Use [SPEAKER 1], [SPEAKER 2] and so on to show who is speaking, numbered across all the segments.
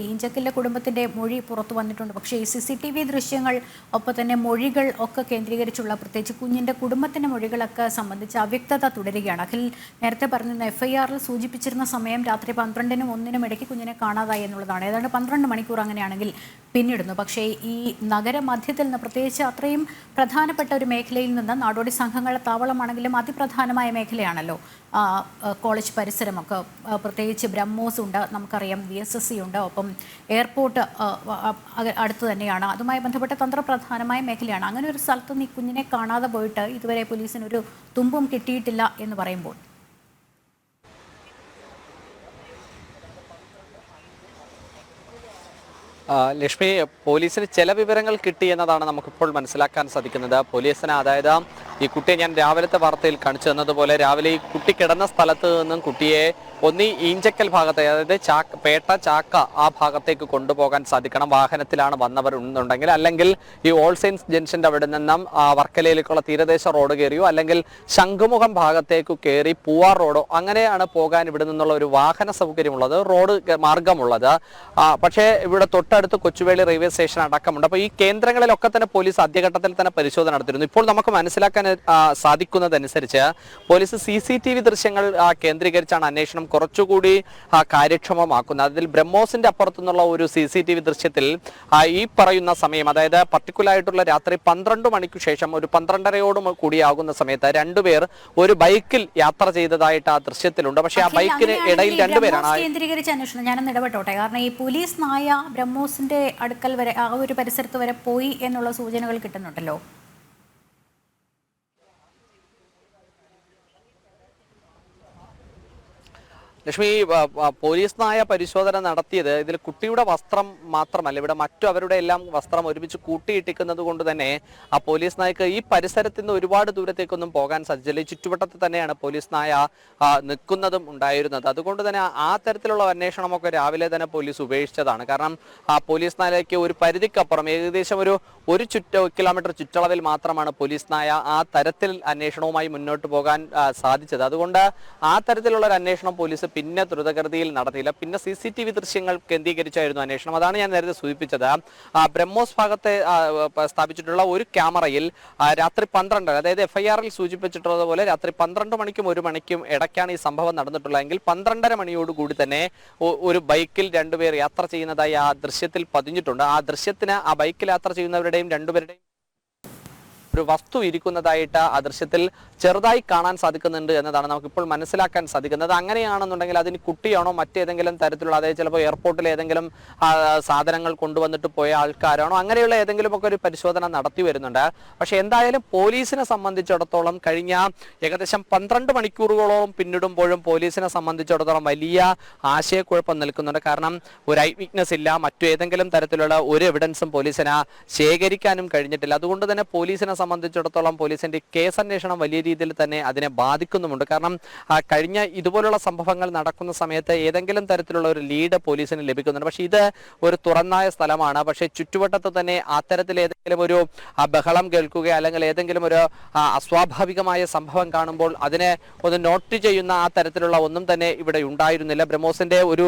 [SPEAKER 1] ഈഞ്ചക്കലിലെ കുടുംബത്തിന്റെ മൊഴി പുറത്തു വന്നിട്ടുണ്ട്. പക്ഷേ സി സി ടി വി ദൃശ്യങ്ങൾ ഒപ്പം തന്നെ മൊഴികൾ ഒക്കെ കേന്ദ്രീകരിച്ചുള്ള പ്രത്യേകിച്ച് കുഞ്ഞിന്റെ കുടുംബത്തിന്റെ മൊഴികളൊക്കെ സംബന്ധിച്ച് അവ്യക്തത തുടരുകയാണ്. അഖിൽ നേരത്തെ പറഞ്ഞിരുന്ന എഫ് ഐ ആറിൽ സൂചിപ്പിച്ചിരുന്ന സമയം രാത്രി പന്ത്രണ്ടിനും ഒന്നിനും ഇടയ്ക്ക് കുഞ്ഞിനെ കാണാതായി എന്നുള്ളതാണ്. ഏതാണ്ട് പന്ത്രണ്ട് മണിക്കൂർ അങ്ങനെയാണെങ്കിൽ പിന്നിടുന്നു. പക്ഷേ ഈ നഗരമധ്യത്തിൽ നിന്ന് പ്രത്യേകിച്ച് അത്രയും പ്രധാനപ്പെട്ട ഒരു മേഖലയിൽ നിന്ന് നാടോടി സംഘങ്ങളുടെ താവളമാണെങ്കിലും അതിപ്രധാനമായ മേഖലയാണല്ലോ. കോളേജ് പരിസരമൊക്കെ. പ്രത്യേകിച്ച് ബ്രഹ്മോസ് ഉണ്ട് നമുക്കറിയാം. വി എസ് എസ് സി ഉണ്ട്. ഒപ്പം എയർപോർട്ട് അടുത്ത് തന്നെയാണ്. അതുമായി ബന്ധപ്പെട്ട തന്ത്രപ്രധാനമായ മേഖലയാണ്. അങ്ങനെ ഒരു സ്ഥലത്ത് നിന്ന് ഈ കുഞ്ഞിനെ കാണാതെ പോയിട്ട് ഇതുവരെ പോലീസിന് ഒരു തുമ്പും കിട്ടിയിട്ടില്ല എന്ന് പറയുമ്പോൾ.
[SPEAKER 2] ലക്ഷ്മി പോലീസിന് ചില വിവരങ്ങൾ കിട്ടി എന്നതാണ് നമുക്കിപ്പോൾ മനസ്സിലാക്കാൻ സാധിക്കുന്നത്. പോലീസിന് അതായത് ഈ കുട്ടിയെ ഞാൻ രാവിലത്തെ വാർത്തയിൽ കാണിച്ചു തന്നതുപോലെ രാവിലെ ഈ കുട്ടി കിടന്ന സ്ഥലത്ത് നിന്നും കുട്ടിയെ ഒന്നീ ഈഞ്ചക്കൽ ഭാഗത്തെ അതായത് ചാക്ക പേട്ട ചാക്ക ആ ഭാഗത്തേക്ക് കൊണ്ടുപോകാൻ സാധിക്കണം. വാഹനത്തിലാണ് വന്നവർ ഉണ്ടെങ്കിൽ അല്ലെങ്കിൽ ഈ ഓൾ സെയിൻസ് ജംഗ്ഷന്റെ അവിടെ നിന്നും വർക്കലയിലേക്കുള്ള തീരദേശ റോഡ് കയറിയോ അല്ലെങ്കിൽ ശംഖുമുഖം ഭാഗത്തേക്ക് കയറി പൂവാർ റോഡോ അങ്ങനെയാണ് പോകാൻ ഇവിടെ നിന്നുള്ള ഒരു വാഹന സൗകര്യമുള്ളത് റോഡ് മാർഗമുള്ളത്. പക്ഷേ ഇവിടെ തൊട്ടടുത്ത് കൊച്ചുവേളി റെയിൽവേ സ്റ്റേഷൻ അടക്കമുണ്ട്. അപ്പോൾ ഈ കേന്ദ്രങ്ങളിലൊക്കെ തന്നെ പോലീസ് ആദ്യഘട്ടത്തിൽ തന്നെ പരിശോധന നടത്തിയിരുന്നു. ഇപ്പോൾ നമുക്ക് മനസ്സിലാക്കാൻ സാധിക്കുന്നതനുസരിച്ച് പോലീസ് സി ദൃശ്യങ്ങൾ കേന്ദ്രീകരിച്ചാണ് അന്വേഷണം കുറച്ചുകൂടി കാര്യക്ഷമമാക്കുന്നത് അതിൽ ബ്രഹ്മോസിന്റെ അപ്പുറത്തുനിന്നുള്ള ഒരു സി സി ടി വി ദൃശ്യത്തിൽ ഈ പറയുന്ന സമയം അതായത് പർട്ടിക്കുലർ ആയിട്ടുള്ള രാത്രി പന്ത്രണ്ട് മണിക്ക് ശേഷം ഒരു പന്ത്രണ്ടരയോട് കൂടിയാകുന്ന സമയത്ത് രണ്ടുപേർ ഒരു ബൈക്കിൽ യാത്ര ചെയ്തതായിട്ട് ആ ദൃശ്യത്തിലുണ്ട്. പക്ഷെ ആ ബൈക്കിന് ഇടയിൽ രണ്ടുപേരാണ്
[SPEAKER 1] ബ്രഹ്മോസ്
[SPEAKER 2] ആ-
[SPEAKER 1] കേന്ദ്രീകരിച്ച അന്വേഷണം. ഞാനൊന്ന് ഇടപെട്ടോട്ടെ? കാരണം ഈ പോലീസ് നായ ബ്രഹ്മോസിന്റെ അടുക്കൽ വരെ ആ ഒരു പരിസരത്ത് വരെ പോയി എന്നുള്ള സൂചനകൾ കിട്ടുന്നുണ്ടല്ലോ.
[SPEAKER 2] ലക്ഷ്മി പോലീസ് നായ പരിശോധന നടത്തിയത് ഇതിൽ കുട്ടിയുടെ വസ്ത്രം മാത്രമല്ല ഇവിടെ മറ്റു അവരുടെ എല്ലാം വസ്ത്രം ഒരുമിച്ച് കൂട്ടിയിട്ടിക്കുന്നത് കൊണ്ട് തന്നെ ആ പോലീസ് നായക്ക് ഈ പരിസരത്ത് നിന്ന് ഒരുപാട് ദൂരത്തേക്കൊന്നും പോകാൻ സാധിച്ചില്ല. ഈ ചുറ്റുവട്ടത്ത് തന്നെയാണ് പോലീസ് നായ നിൽക്കുന്നതും ഉണ്ടായിരുന്നത്. അതുകൊണ്ട് തന്നെ ആ തരത്തിലുള്ള അന്വേഷണമൊക്കെ രാവിലെ തന്നെ പോലീസ് ഉപേക്ഷിച്ചതാണ്. കാരണം ആ പോലീസ് നായയ്ക്ക് ഒരു പരിധിക്കപ്പുറം ഏകദേശം ഒരു ഒരു ചുറ്റ കിലോമീറ്റർ ചുറ്റളവിൽ മാത്രമാണ് പോലീസ് നായ ആ തരത്തിൽ അന്വേഷണവുമായി മുന്നോട്ട് പോകാൻ സാധിച്ചത്. അതുകൊണ്ട് ആ തരത്തിലുള്ള ഒരു അന്വേഷണം പോലീസ് പിന്നെ ദ്രുതഗതിയിൽ നടത്തിയില്ല. പിന്നെ സി സി ടി വി ദൃശ്യങ്ങൾ കേന്ദ്രീകരിച്ചായിരുന്നു അന്വേഷണം. അതാണ് ഞാൻ നേരത്തെ സൂചിപ്പിച്ചത്. ബ്രഹ്മോസ് ഭാഗത്തെ സ്ഥാപിച്ചിട്ടുള്ള ഒരു ക്യാമറയിൽ രാത്രി പന്ത്രണ്ട് അതായത് എഫ്ഐആറിൽ സൂചിപ്പിച്ചിട്ടുള്ളതുപോലെ രാത്രി പന്ത്രണ്ട് മണിക്കും ഒരു മണിക്കും ഇടയ്ക്കാണ് ഈ സംഭവം നടന്നിട്ടുള്ളതെങ്കിൽ പന്ത്രണ്ടര മണിയോടുകൂടി തന്നെ ഒരു ബൈക്കിൽ രണ്ടുപേർ യാത്ര ചെയ്യുന്നതായി ആ ദൃശ്യത്തിൽ പതിഞ്ഞിട്ടുണ്ട്. ആ ദൃശ്യത്തിന് ആ ബൈക്കിൽ യാത്ര ചെയ്യുന്നവരുടെയും രണ്ടുപേരുടെയും ഒരു വസ്തു ഇരിക്കുന്നതായിട്ട് ആ ദൃശ്യത്തിൽ ചെറുതായി കാണാൻ സാധിക്കുന്നുണ്ട് എന്നതാണ് നമുക്കിപ്പോൾ മനസ്സിലാക്കാൻ സാധിക്കുന്നത്. അങ്ങനെയാണെന്നുണ്ടെങ്കിൽ അതിന് കുട്ടിയാണോ മറ്റേതെങ്കിലും തരത്തിലുള്ള അതായത് ചിലപ്പോൾ എയർപോർട്ടിൽ ഏതെങ്കിലും സാധനങ്ങൾ കൊണ്ടുവന്നിട്ട് പോയ ആൾക്കാരാണോ അങ്ങനെയുള്ള ഏതെങ്കിലുമൊക്കെ ഒരു പരിശോധന നടത്തി വരുന്നുണ്ട്. പക്ഷേ എന്തായാലും പോലീസിനെ സംബന്ധിച്ചിടത്തോളം കഴിഞ്ഞ ഏകദേശം പന്ത്രണ്ട് മണിക്കൂറുകളോളം പിന്നിടുമ്പോഴും പോലീസിനെ സംബന്ധിച്ചിടത്തോളം വലിയ ആശയക്കുഴപ്പം നിൽക്കുന്നുണ്ട്. കാരണം ഒരു ഐ വിറ്റ്നസ് ഇല്ല മറ്റു ഏതെങ്കിലും തരത്തിലുള്ള ഒരു എവിഡൻസും പോലീസിനെ ശേഖരിക്കാനും കഴിഞ്ഞിട്ടില്ല. അതുകൊണ്ട് തന്നെ പോലീസിനെ സംബന്ധിച്ചിടത്തോളം പോലീസിന്റെ കേസ് അന്വേഷണം വലിയ രീതിയിൽ തന്നെ അതിനെ ബാധിക്കുന്നുമുണ്ട്. കാരണം കഴിഞ്ഞ ഇതുപോലുള്ള സംഭവങ്ങൾ നടക്കുന്ന സമയത്ത് ഏതെങ്കിലും തരത്തിലുള്ള ഒരു ലീഡ് പോലീസിന് ലഭിക്കുന്നുണ്ട്. പക്ഷേ ഇത് ഒരു തുറന്നായ സ്ഥലമാണ്. പക്ഷേ ചുറ്റുവട്ടത്ത് തന്നെ അത്തരത്തിൽ ഏതെങ്കിലും ഒരു ബഹളം കേൾക്കുക അല്ലെങ്കിൽ ഏതെങ്കിലും ഒരു അസ്വാഭാവികമായ സംഭവം കാണുമ്പോൾ അതിനെ ഒന്ന് നോട്ട് ചെയ്യുന്ന ആ തരത്തിലുള്ള ഒന്നും തന്നെ ഇവിടെ ഉണ്ടായിരുന്നില്ല. ബ്രഹ്മോസിന്റെ ഒരു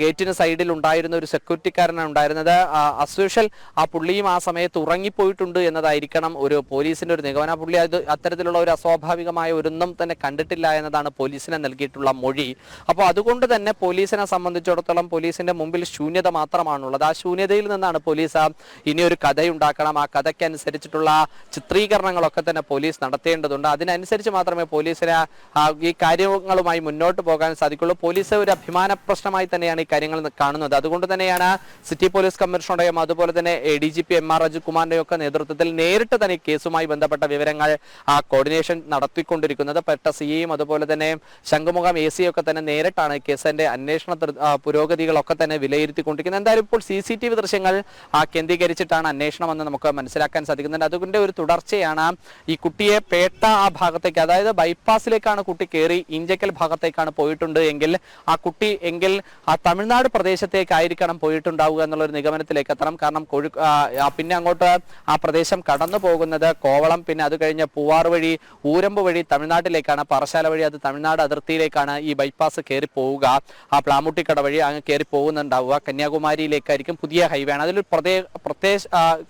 [SPEAKER 2] ഗേറ്റിന് സൈഡിൽ ഉണ്ടായിരുന്ന ഒരു സെക്യൂരിറ്റിക്കാരനാണ് ഉണ്ടായിരുന്നത്. അസ്യൂഷൽ ആ പുള്ളിയും ആ സമയത്ത് ഉറങ്ങിപ്പോയിട്ടുണ്ട് എന്നതായിരിക്കണം ഒരു പോലീസിന്റെ ഒരു നിഗമന. പുള്ളി അത് അത്തരത്തിലുള്ള ഒരു അസ്വാഭാവികമായ ഒരൊന്നും തന്നെ കണ്ടിട്ടില്ല എന്നതാണ് പോലീസിനെ നൽകിയിട്ടുള്ള മൊഴി. അപ്പോൾ അതുകൊണ്ട് തന്നെ പോലീസിനെ സംബന്ധിച്ചിടത്തോളം പോലീസിന്റെ മുമ്പിൽ ശൂന്യത മാത്രമാണുള്ളത്. ആ ശൂന്യതയിൽ നിന്നാണ് പോലീസ് ഇനിയൊരു കഥയുണ്ടാക്കണം. ആ കഥയ്ക്കനുസരിച്ചിട്ടുള്ള ചിത്രീകരണങ്ങളൊക്കെ തന്നെ പോലീസ് നടത്തേണ്ടതുണ്ട്. അതിനനുസരിച്ച് മാത്രമേ പോലീസിന് ഈ കാര്യങ്ങളുമായി മുന്നോട്ട് പോകാൻ സാധിക്കുള്ളൂ. പോലീസ് ഒരു അഭിമാന പ്രശ്നമായി തന്നെയാണ് ഈ കാര്യങ്ങൾ കാണുന്നത്. അതുകൊണ്ട് തന്നെയാണ് സിറ്റി പോലീസ് കമ്മീഷണറുടെയും അതുപോലെ തന്നെ D G P M R അജികുമാറിന്റെയും ഒക്കെ നേതൃത്വത്തിൽ നേരിട്ട് തന്നെ കേസുമായി ബന്ധപ്പെട്ട വിവരങ്ങൾ ആ കോർഡിനേഷൻ നടത്തിക്കൊണ്ടിരിക്കുന്നത്. പെട്ട സിയെയും അതുപോലെ തന്നെ ശംഖുമുഖം എ ഒക്കെ തന്നെ നേരിട്ടാണ് കേസിന്റെ അന്വേഷണ പുരോഗതികളൊക്കെ തന്നെ വിലയിരുത്തിക്കൊണ്ടിരിക്കുന്നത്. എന്തായാലും ഇപ്പോൾ സി സി ടി വി ദൃശ്യങ്ങൾ കേന്ദ്രീകരിച്ചിട്ടാണ് അന്വേഷണം എന്ന് നമുക്ക് നമുക്ക് മനസ്സിലാക്കാൻ സാധിക്കുന്നുണ്ട്. അതുകൊണ്ട് ഒരു തുടർച്ചയാണ് ഈ കുട്ടിയെ പേട്ട ആ ഭാഗത്തേക്ക് അതായത് ബൈപ്പാസിലേക്കാണ് കുട്ടി കയറി ഇഞ്ചക്കൽ ഭാഗത്തേക്കാണ് പോയിട്ടുണ്ട് എങ്കിൽ ആ കുട്ടി എങ്കിൽ ആ തമിഴ്നാട് പ്രദേശത്തേക്കായിരിക്കണം പോയിട്ടുണ്ടാവുക എന്നുള്ള ഒരു നിഗമനത്തിലേക്ക് എത്തണം. കാരണം കൊഴു പിന്നെ അങ്ങോട്ട് ആ പ്രദേശം കടന്നു പോകുന്നത് കോവളം പിന്നെ അത് കഴിഞ്ഞ് പൂവാർ വഴി ഊരമ്പ് വഴി തമിഴ്നാട്ടിലേക്കാണ് പറശാല വഴി അത് തമിഴ്നാട് അതിർത്തിയിലേക്കാണ് ഈ ബൈപ്പാസ് കയറി പോവുക. ആ പ്ലാമുട്ടിക്കട വഴി അങ്ങ് കയറി പോകുന്നുണ്ടാവുക. കന്യാകുമാരിയിലേക്കായിരിക്കും പുതിയ ഹൈവേ ആണ്. അതിലൊരു പ്രത്യേക പ്രത്യേക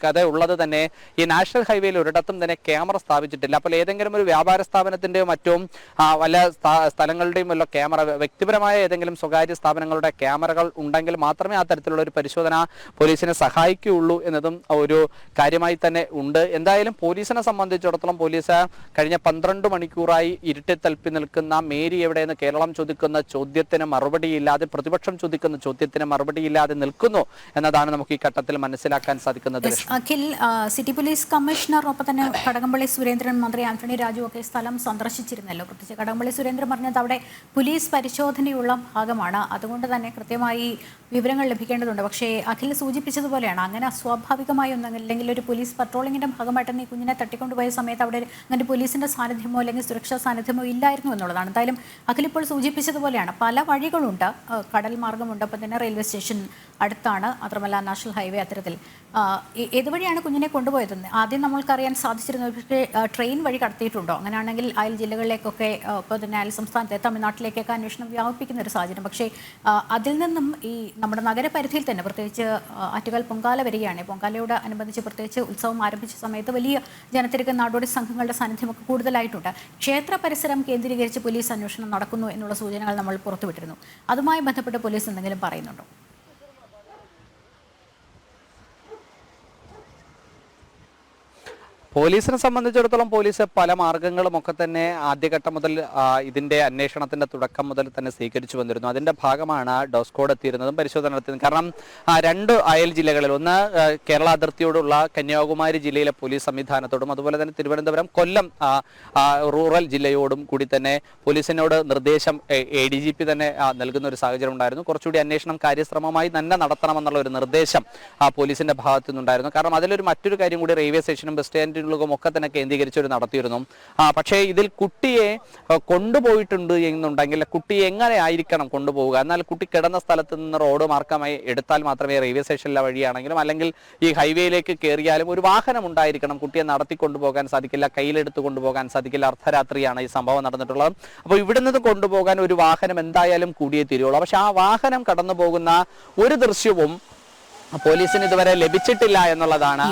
[SPEAKER 2] കഥ ഉള്ളത് തന്നെ ഈ നാഷണൽ ഹൈവേയിൽ ഒരിടത്തും തന്നെ ക്യാമറ സ്ഥാപിച്ചിട്ടില്ല. അപ്പോൾ ഏതെങ്കിലും ഒരു വ്യാപാര സ്ഥാപനത്തിന്റെയോ മറ്റും വല്ല സ്ഥാ- സ്ഥലങ്ങളുടെയും വല്ല ക്യാമറ വ്യക്തിപരമായ ഏതെങ്കിലും സ്വകാര്യ സ്ഥാപനങ്ങളുടെ ക്യാമറകൾ ഉണ്ടെങ്കിൽ മാത്രമേ ആ തരത്തിലുള്ള ഒരു പരിശോധന പോലീസിനെ സഹായിക്കുകയുള്ളൂ എന്നതും ഒരു കാര്യമായി തന്നെ ഉണ്ട്. എന്തായാലും പോലീസിനെ സംബന്ധിച്ചിടത്തോളം പോലീസ് കഴിഞ്ഞ പന്ത്രണ്ട് മണിക്കൂറായി ഇരുട്ടി തൽപ്പി നിൽക്കുന്ന മേരി എവിടെയെന്ന് കേരളം ചോദിക്കുന്ന ചോദ്യത്തിന് മറുപടിയില്ലാതെ പ്രതിപക്ഷം ചോദിക്കുന്ന ചോദ്യത്തിന് മറുപടിയില്ലാതെ നിൽക്കുന്നു എന്നതാണ് നമുക്ക് ഈ ഘട്ടത്തിൽ മനസ്സിലാക്കാൻ സാധിക്കുന്നത്.
[SPEAKER 1] അഖിൽ സിറ്റി പോലീസ് കമ്മീഷണർ ഒപ്പം തന്നെ കടകംപള്ളി സുരേന്ദ്രൻ മന്ത്രി ആന്റണി രാജു ഒക്കെ സ്ഥലം സന്ദർശിച്ചിരുന്നല്ലോ. പ്രത്യേകിച്ച് കടകംപള്ളി സുരേന്ദ്രൻ പറഞ്ഞത് അവിടെ പോലീസ് പരിശോധനയുള്ള ഭാഗമാണ്. അതുകൊണ്ട് തന്നെ കൃത്യമായി വിവരങ്ങൾ ലഭിക്കേണ്ടതുണ്ട്. പക്ഷേ അഖിൽ സൂചിപ്പിച്ചതുപോലെയാണ് അങ്ങനെ അസ്വാഭാവികമായി ഒന്നും അല്ലെങ്കിൽ ഒരു പോലീസ് പട്രോളിങ്ങിന്റെ ഭാഗമായിട്ട് നീ കുഞ്ഞിനെ തട്ടിക്കൊണ്ടുപോയ സമയത്ത് അവിടെ അങ്ങനെ പോലീസിന്റെ സാന്നിധ്യമോ അല്ലെങ്കിൽ സുരക്ഷാ സാന്നിധ്യമോ ഇല്ലായിരുന്നു എന്നുള്ളതാണ്. എന്തായാലും അഖിൽ ഇപ്പോൾ സൂചിപ്പിച്ചതുപോലെയാണ് പല വഴികളുണ്ട്. കടൽ മാർഗമുണ്ട്. അപ്പം തന്നെ റെയിൽവേ സ്റ്റേഷൻ അടുത്താണ്. മാത്രമല്ല നാഷണൽ ഹൈവേ അത്തരത്തിൽ. ആ, വഴിയാണ് കുഞ്ഞിനെ കൊണ്ടുപോയത് ആദ്യം നമ്മൾക്കറിയാൻ സാധിച്ചിരുന്നു പക്ഷേ ട്രെയിൻ വഴി കടത്തിയിട്ടുണ്ടോ? അങ്ങനെയാണെങ്കിൽ അയൽ ജില്ലകളിലേക്കൊക്കെ ഇപ്പോൾ തന്നെ അയൽ സംസ്ഥാനത്തെ തമിഴ്നാട്ടിലേക്കൊക്കെ അന്വേഷണം വ്യാപിപ്പിക്കുന്ന ഒരു സാഹചര്യം. പക്ഷേ അതിൽ നിന്നും ഈ നമ്മുടെ നഗരപരിധിയിൽ തന്നെ പ്രത്യേകിച്ച് ആറ്റുകാൽ പൊങ്കാല വരികയാണ്. പൊങ്കാലയോട് അനുബന്ധിച്ച് പ്രത്യേകിച്ച് ഉത്സവം ആരംഭിച്ച സമയത്ത് വലിയ ജനത്തിരക്ക് നാടോടി സംഘങ്ങളുടെ സാന്നിധ്യമൊക്കെ കൂടുതലായിട്ടുണ്ട്. ക്ഷേത്ര പരിസരം കേന്ദ്രീകരിച്ച് പോലീസ് അന്വേഷണം നടക്കുന്നു എന്നുള്ള സൂചനകൾ നമ്മൾ പുറത്തുവിട്ടിരുന്നു. അതുമായി ബന്ധപ്പെട്ട് പോലീസ് എന്തെങ്കിലും പറയുന്നുണ്ടോ?
[SPEAKER 2] പോലീസിനെ സംബന്ധിച്ചിടത്തോളം പോലീസ് പല മാർഗങ്ങളും ഒക്കെ തന്നെ ആദ്യഘട്ടം മുതൽ ഇതിന്റെ അന്വേഷണത്തിന്റെ തുടക്കം മുതൽ തന്നെ സ്വീകരിച്ചു വന്നിരുന്നു. അതിന്റെ ഭാഗമാണ് ഡോസ്കോഡ് എത്തിയിരുന്നതും പരിശോധന നടത്തിയതും. കാരണം രണ്ട് അയൽ ജില്ലകളിൽ ഒന്ന് കേരള അതിർത്തിയോടുള്ള കന്യാകുമാരി ജില്ലയിലെ പോലീസ് സംവിധാനത്തോടും അതുപോലെ തന്നെ തിരുവനന്തപുരം കൊല്ലം റൂറൽ ജില്ലയോടും കൂടി തന്നെ പോലീസിനോട് നിർദ്ദേശം എ ഡി ജി പി തന്നെ നൽകുന്ന ഒരു സാഹചര്യം ഉണ്ടായിരുന്നു. കുറച്ചുകൂടി അന്വേഷണം കാര്യശ്രമമായി തന്നെ നടത്തണമെന്നുള്ള ഒരു നിർദ്ദേശം പോലീസിന്റെ ഭാഗത്തു നിന്നുണ്ടായിരുന്നു കാരണം അതിലൊരു മറ്റൊരു കാര്യം കൂടി റെയിൽവേ സ്റ്റേഷനും ബസ് സ്റ്റാൻഡിലും ഒക്കെ തന്നെ കേന്ദ്രീകരിച്ച് ഒരു നടത്തിയിരുന്നു. പക്ഷേ ഇതിൽ കുട്ടിയെ കൊണ്ടുപോയിട്ടുണ്ട് എന്നുണ്ടെങ്കിൽ കുട്ടി എങ്ങനെ ആയിരിക്കണം കൊണ്ടുപോവുക? എന്നാൽ കുട്ടി കിടന്ന സ്ഥലത്ത് നിന്ന് റോഡ് മാർഗമായി എടുത്താൽ മാത്രമേ റെയിൽവേ സ്റ്റേഷനിലെ വഴിയാണെങ്കിലും അല്ലെങ്കിൽ ഈ ഹൈവേയിലേക്ക് കയറിയാലും ഒരു വാഹനം ഉണ്ടായിരിക്കണം കുട്ടിയെ നടത്തി കൊണ്ടുപോകാൻ സാധിക്കില്ല കയ്യിലെടുത്ത് കൊണ്ടുപോകാൻ സാധിക്കില്ല. അർദ്ധരാത്രിയാണ് ഈ സംഭവം നടന്നിട്ടുള്ളത്. അപ്പോൾ ഇവിടെ നിന്ന് കൊണ്ടുപോകാൻ ഒരു വാഹനം എന്തായാലും കൂടിയേ തീരുള്ളൂ. പക്ഷെ ആ വാഹനം കടന്നു പോകുന്ന ഒരു ദൃശ്യവും പോലീസിന് ഇതുവരെ ലഭിച്ചിട്ടില്ല എന്നുള്ളതാണ്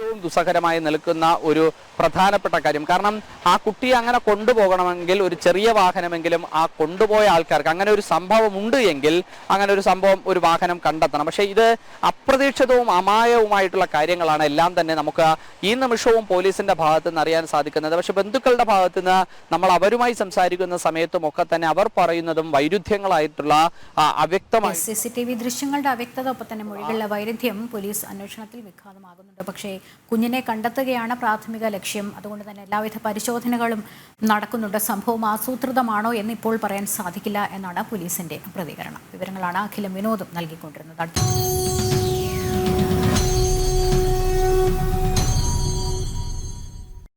[SPEAKER 2] ഏറ്റവും ദുസ്സഹരമായി നിൽക്കുന്ന ഒരു പ്രധാനപ്പെട്ട കാര്യം. കാരണം ആ കുട്ടിയെ അങ്ങനെ കൊണ്ടുപോകണമെങ്കിൽ ഒരു ചെറിയ വാഹനമെങ്കിലും ആ കൊണ്ടുപോയ ആൾക്കാർക്ക് അങ്ങനെ ഒരു സംഭവം ഉണ്ട് എങ്കിൽ അങ്ങനെ ഒരു സംഭവം ഒരു വാഹനം കണ്ടെത്തണം. പക്ഷേ ഇത് അപ്രതീക്ഷിതവും അമായവുമായിട്ടുള്ള കാര്യങ്ങളാണ് എല്ലാം തന്നെ നമുക്ക് ഈ നിമിഷവും പോലീസിന്റെ ഭാഗത്ത് നിന്ന് അറിയാൻ സാധിക്കുന്നത്. പക്ഷെ ബന്ധുക്കളുടെ ഭാഗത്ത് നിന്ന് നമ്മൾ അവരുമായി സംസാരിക്കുന്ന സമയത്തും ഒക്കെ തന്നെ അവർ പറയുന്നതും വൈരുദ്ധ്യങ്ങളായിട്ടുള്ള അവ്യക്തമായ
[SPEAKER 1] സി സി ടി വി ദൃശ്യങ്ങളുടെ അവ്യക്തത ഒപ്പം തന്നെ മൊഴികളിലെ വൈരുദ്ധ്യം പോലീസ് അന്വേഷണത്തിൽ വിഘാതമാകുന്നുണ്ട്. പക്ഷേ കുഞ്ഞിനെ കണ്ടെത്തുകയാണ് പ്രാഥമിക ലക്ഷ്യം. അതുകൊണ്ട് തന്നെ എല്ലാവിധ പരിശോധനകളും നടക്കുന്നുണ്ട്. സംഭവം ആസൂത്രിതമാണോ എന്ന് ഇപ്പോൾ പറയാൻ സാധിക്കില്ല എന്നാണ് പോലീസിന്റെ പ്രതികരണം. വിവരങ്ങളാണ് അഖിലം വിനോദും നൽകിക്കൊണ്ടിരുന്നത്.